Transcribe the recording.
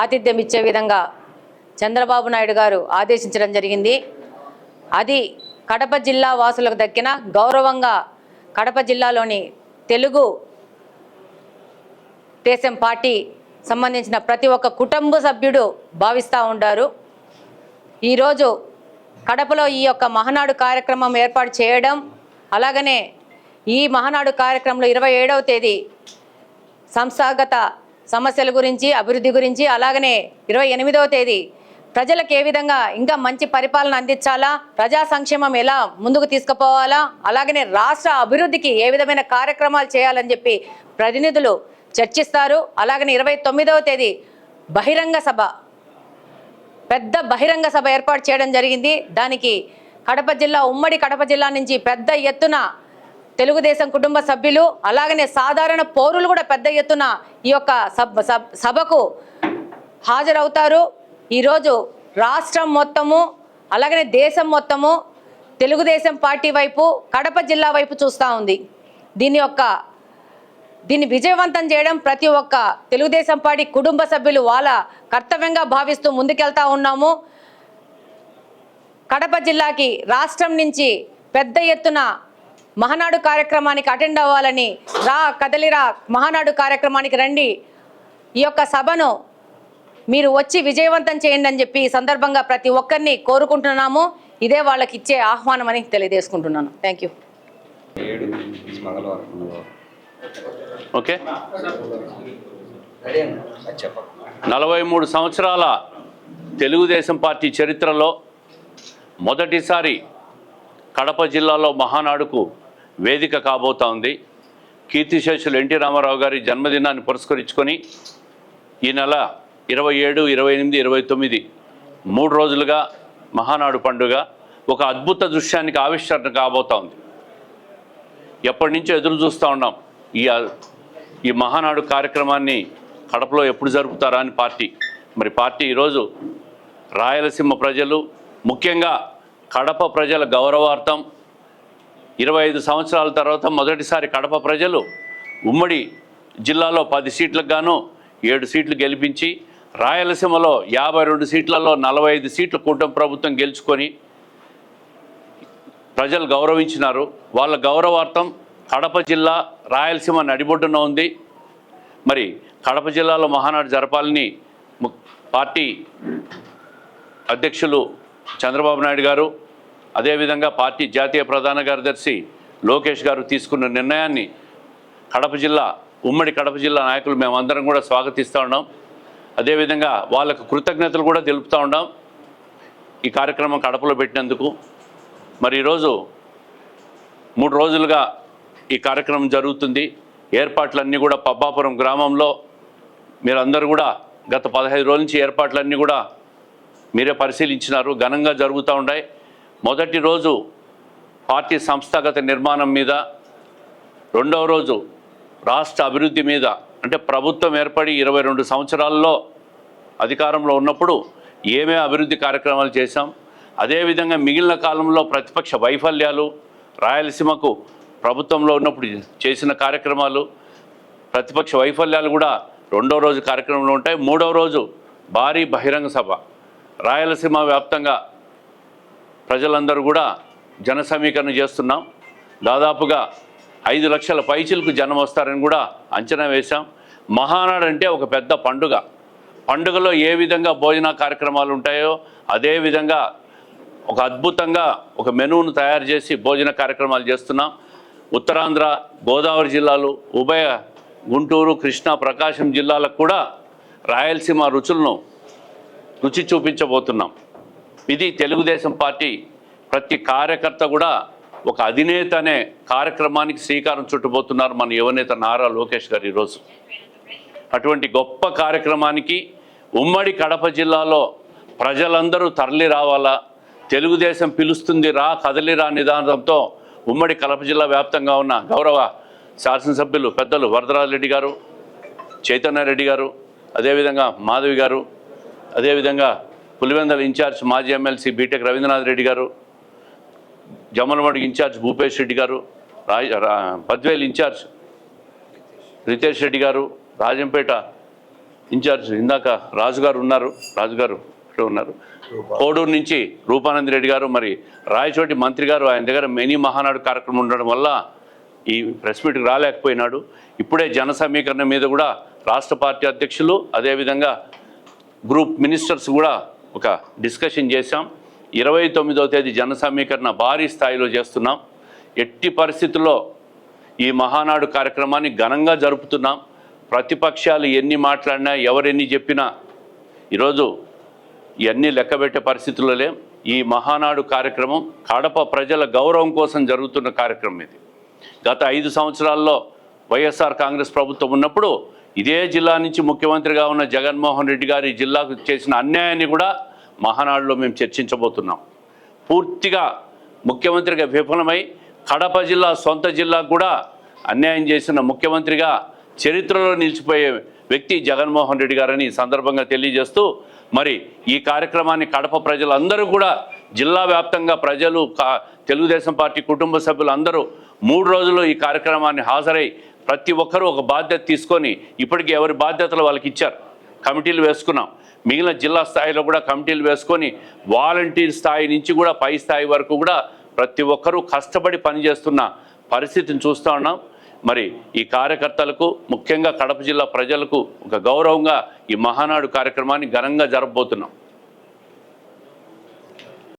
ఆతిథ్యం ఇచ్చే విధంగా చంద్రబాబు నాయుడు గారు ఆదేశించడం జరిగింది. అది కడప జిల్లా వాసులకు దక్కిన గౌరవంగా కడప జిల్లాలోని తెలుగు దేశం పార్టీ సంబంధించిన ప్రతి ఒక్క కుటుంబ సభ్యుడు భావిస్తూ ఉంటారు ఈరోజు కడపలో ఈ యొక్క మహనాడు కార్యక్రమం ఏర్పాటు చేయడం అలాగనే ఈ మహనాడు కార్యక్రమంలో ఇరవై ఏడవ తేదీ సంస్థాగత సమస్యల గురించి అభివృద్ధి గురించి అలాగనే ఇరవై ఎనిమిదవ తేదీ. ప్రజలకు ఏ విధంగా ఇంకా మంచి పరిపాలన అందించాలా? ప్రజా సంక్షేమం ఎలా ముందుకు తీసుకుపోవాలా? అలాగనే రాష్ట్ర అభివృద్ధికి ఏ విధమైన కార్యక్రమాలు చేయాలని చెప్పి ప్రతినిధులు చర్చిస్తారు. అలాగనే ఇరవై తొమ్మిదవ తేదీ బహిరంగ సభ. పెద్ద బహిరంగ సభ ఏర్పాటు చేయడం జరిగింది. దానికి కడప జిల్లా ఉమ్మడి కడప జిల్లా నుంచి పెద్ద ఎత్తున తెలుగుదేశం కుటుంబ సభ్యులు అలాగనే సాధారణ పౌరులు కూడా పెద్ద ఎత్తున ఈ యొక్క సభకు హాజరవుతారు. ఈరోజు రాష్ట్రం మొత్తము అలాగనే దేశం మొత్తము తెలుగుదేశం పార్టీ వైపు కడప జిల్లా వైపు చూస్తూ ఉంది. దీని యొక్క దీన్ని విజయవంతం చేయడం ప్రతి ఒక్క తెలుగుదేశం పార్టీ కుటుంబ సభ్యులు వాళ్ళ కర్తవ్యంగా భావిస్తూ ముందుకెళ్తా ఉన్నాము. కడప జిల్లాకి రాష్ట్రం నుంచి పెద్ద ఎత్తున మహానాడు కార్యక్రమానికి అటెండ్ అవ్వాలని రా కదలిరా మహానాడు కార్యక్రమానికి రండి. ఈ యొక్క సభను మీరు వచ్చి విజయవంతం చేయండి అని చెప్పి ఈ సందర్భంగా ప్రతి ఒక్కరిని కోరుకుంటున్నాము. ఇదే వాళ్ళకి ఇచ్చే ఆహ్వానం అని తెలియజేసుకుంటున్నాను. Thank you okay. నలభై మూడు సంవత్సరాల తెలుగుదేశం పార్టీ చరిత్రలో మొదటిసారి కడప జిల్లాలో మహానాడుకు వేదిక కాబోతా ఉంది. కీర్తిశేషులు ఎన్టీ రామారావు గారి జన్మదినాన్ని పురస్కరించుకొని ఈ నెల ఇరవై ఏడు ఇరవై ఎనిమిది ఇరవై తొమ్మిది మూడు రోజులుగా మహానాడు పండుగ ఒక అద్భుత దృశ్యానికి ఆవిష్కరణ కాబోతా ఉంది. ఎప్పటి నుంచో ఎదురు చూస్తూ ఉన్నాం. ఈ ఈ మహానాడు కార్యక్రమాన్ని కడపలో ఎప్పుడు జరుపుతారా అని పార్టీ. మరి పార్టీ ఈరోజు రాయలసీమ ప్రజలు ముఖ్యంగా కడప ప్రజల గౌరవార్థం ఇరవై ఐదు సంవత్సరాల తర్వాత మొదటిసారి కడప ప్రజలు ఉమ్మడి జిల్లాలో పది సీట్లకు గాను ఏడు సీట్లు గెలిపించి రాయలసీమలో యాభై రెండు సీట్లలో నలభై ఐదు సీట్లు కూటమి ప్రభుత్వం గెలుచుకొని ప్రజలు గౌరవించినారు. వాళ్ళ గౌరవార్థం కడప జిల్లా రాయలసీమ నడిబొడ్డున ఉంది. మరి కడప జిల్లాలో మహానాడు జరపాలని పార్టీ అధ్యక్షులు చంద్రబాబు నాయుడు గారు అదేవిధంగా పార్టీ జాతీయ ప్రధాన కార్యదర్శి లోకేష్ గారు తీసుకున్న నిర్ణయాన్ని కడప జిల్లా ఉమ్మడి కడప జిల్లా నాయకులు మేమందరం కూడా స్వాగతిస్తూ ఉన్నాం. అదేవిధంగా వాళ్ళకు కృతజ్ఞతలు కూడా తెలుపుతూ ఉన్నాం. ఈ కార్యక్రమం కడపలో పెట్టినందుకు. మరి ఈరోజు మూడు రోజులుగా ఈ కార్యక్రమం జరుగుతుంది. ఏర్పాట్లన్నీ కూడా పబ్బాపురం గ్రామంలో మీరందరూ కూడా గత పదహైదు రోజుల నుంచి ఏర్పాట్లన్నీ కూడా మీరే పరిశీలించినారు. ఘనంగా జరుగుతూ ఉన్నాయి. మొదటి రోజు పార్టీ సంస్థాగత నిర్మాణం మీద రెండవ రోజు రాష్ట్ర అభివృద్ధి మీద అంటే ప్రభుత్వం ఏర్పడి ఇరవై రెండు సంవత్సరాల్లో అధికారంలో ఉన్నప్పుడు ఏమే అభివృద్ధి కార్యక్రమాలు చేశాం. అదేవిధంగా మిగిలిన కాలంలో ప్రతిపక్ష వైఫల్యాలు రాయలసీమకు ప్రభుత్వంలో ఉన్నప్పుడు చేసిన కార్యక్రమాలు ప్రతిపక్ష వైఫల్యాలు కూడా రెండో రోజు కార్యక్రమంలో ఉంటాయి. మూడవ రోజు భారీ బహిరంగ సభ. రాయలసీమ వ్యాప్తంగా ప్రజలందరూ కూడా జన సమీకరణ చేస్తున్నాం. దాదాపుగా ఐదు లక్షల పైచిలకు జనం వస్తారని కూడా అంచనా వేశాం. మహానాడు అంటే ఒక పెద్ద పండుగ. పండుగలో ఏ విధంగా భోజన కార్యక్రమాలు ఉంటాయో అదే విధంగా ఒక అద్భుతంగా ఒక మెనూను తయారు చేసి భోజన కార్యక్రమాలు చేస్తున్నాం. ఉత్తరాంధ్ర గోదావరి జిల్లాలు ఉభయ గుంటూరు కృష్ణా ప్రకాశం జిల్లాలకు కూడా రాయలసీమ రుచులను రుచి చూపించబోతున్నాం. ఇది తెలుగుదేశం పార్టీ ప్రతి కార్యకర్త కూడా ఒక అధినేత అనే కార్యక్రమానికి శ్రీకారం చుట్టబోతున్నారు మన యువనేత నారా లోకేష్ గారు ఈరోజు. అటువంటి గొప్ప కార్యక్రమానికి ఉమ్మడి కడప జిల్లాలో ప్రజలందరూ తరలి రావాలా తెలుగుదేశం పిలుస్తుంది రా కదలిరా నిదానంతో ఉమ్మడి కడప జిల్లా వ్యాప్తంగా ఉన్న గౌరవ శాసనసభ్యులు పెద్దలు వరదరాజరెడ్డి గారు చైతన్యారెడ్డి గారు అదేవిధంగా మాధవి గారు అదేవిధంగా పులివెందల ఇన్ఛార్జ్ మాజీ MLC B Tech Ravindranath Reddy గారు జమ్మలమడుగు ఇన్ఛార్జ్ భూపేష్ రెడ్డి గారు రాజ్ బద్వేల్ ఇన్ఛార్జ్ రితేష్ రెడ్డి గారు రాజంపేట ఇన్ఛార్జ్ ఇందాక రాజుగారు ఉన్నారు రాజుగారు ఇక్కడ ఉన్నారు. కోడూరు నుంచి రూపానంద రెడ్డి గారు మరి రాయచోటి మంత్రి గారు ఆయన దగ్గర మినీ మహానాడు కార్యక్రమం ఉండడం వల్ల ఈ ప్రెస్ మీట్కి రాలేకపోయినాడు. ఇప్పుడే జన సమీకరణ మీద కూడా రాష్ట్ర పార్టీ అధ్యక్షులు అదేవిధంగా గ్రూప్ మినిస్టర్స్ కూడా ఒక డిస్కషన్ చేశాం. ఇరవై తొమ్మిదో తేదీ జన సమీకరణ భారీ స్థాయిలో చేస్తున్నాం. ఎట్టి పరిస్థితుల్లో ఈ మహానాడు కార్యక్రమాన్ని ఘనంగా జరుపుతున్నాం. ప్రతిపక్షాలు ఎన్ని మాట్లాడినా ఎవరెన్ని చెప్పినా ఈరోజు ఇవన్నీ లెక్కబెట్టే పరిస్థితుల్లో లేం. ఈ మహానాడు కార్యక్రమం కడప ప్రజల గౌరవం కోసం జరుగుతున్న కార్యక్రమం ఇది. గత ఐదు సంవత్సరాల్లో వైఎస్ఆర్ కాంగ్రెస్ ప్రభుత్వం ఉన్నప్పుడు ఇదే జిల్లా నుంచి ముఖ్యమంత్రిగా ఉన్న జగన్మోహన్ రెడ్డి గారి జిల్లాకు చేసిన అన్యాయాన్ని కూడా మహానాడులో మేము చర్చించబోతున్నాం. పూర్తిగా ముఖ్యమంత్రిగా విఫలమై కడప జిల్లా సొంత జిల్లాకు కూడా అన్యాయం చేసిన ముఖ్యమంత్రిగా చరిత్రలో నిలిచిపోయే వ్యక్తి జగన్మోహన్ రెడ్డి గారని ఈ సందర్భంగా తెలియజేస్తూ మరి ఈ కార్యక్రమాన్ని కడప ప్రజలందరూ కూడా జిల్లా వ్యాప్తంగా ప్రజలు కా- తెలుగుదేశం పార్టీ కుటుంబ సభ్యులు అందరూ మూడు రోజులు ఈ కార్యక్రమాన్ని హాజరై ప్రతి ఒక్కరూ ఒక బాధ్యత తీసుకొని ఇప్పటికీ ఎవరి బాధ్యతలు వాళ్ళకి ఇచ్చారు. కమిటీలు వేసుకున్నాం. మిగిలిన జిల్లా స్థాయిలో కూడా కమిటీలు వేసుకొని వాలంటీర్ స్థాయి నుంచి కూడా పై స్థాయి వరకు కూడా ప్రతి ఒక్కరూ కష్టపడి పనిచేస్తున్న పరిస్థితిని చూస్తూ ఉన్నాం. మరి ఈ కార్యకర్తలకు ముఖ్యంగా కడప జిల్లా ప్రజలకు ఒక గౌరవంగా ఈ మహానాడు కార్యక్రమాన్ని ఘనంగా జరపబోతున్నాం.